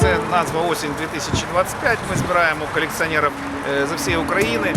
Це назва осінь 2025. Ми збираємо колекціонерів е, за всієї України.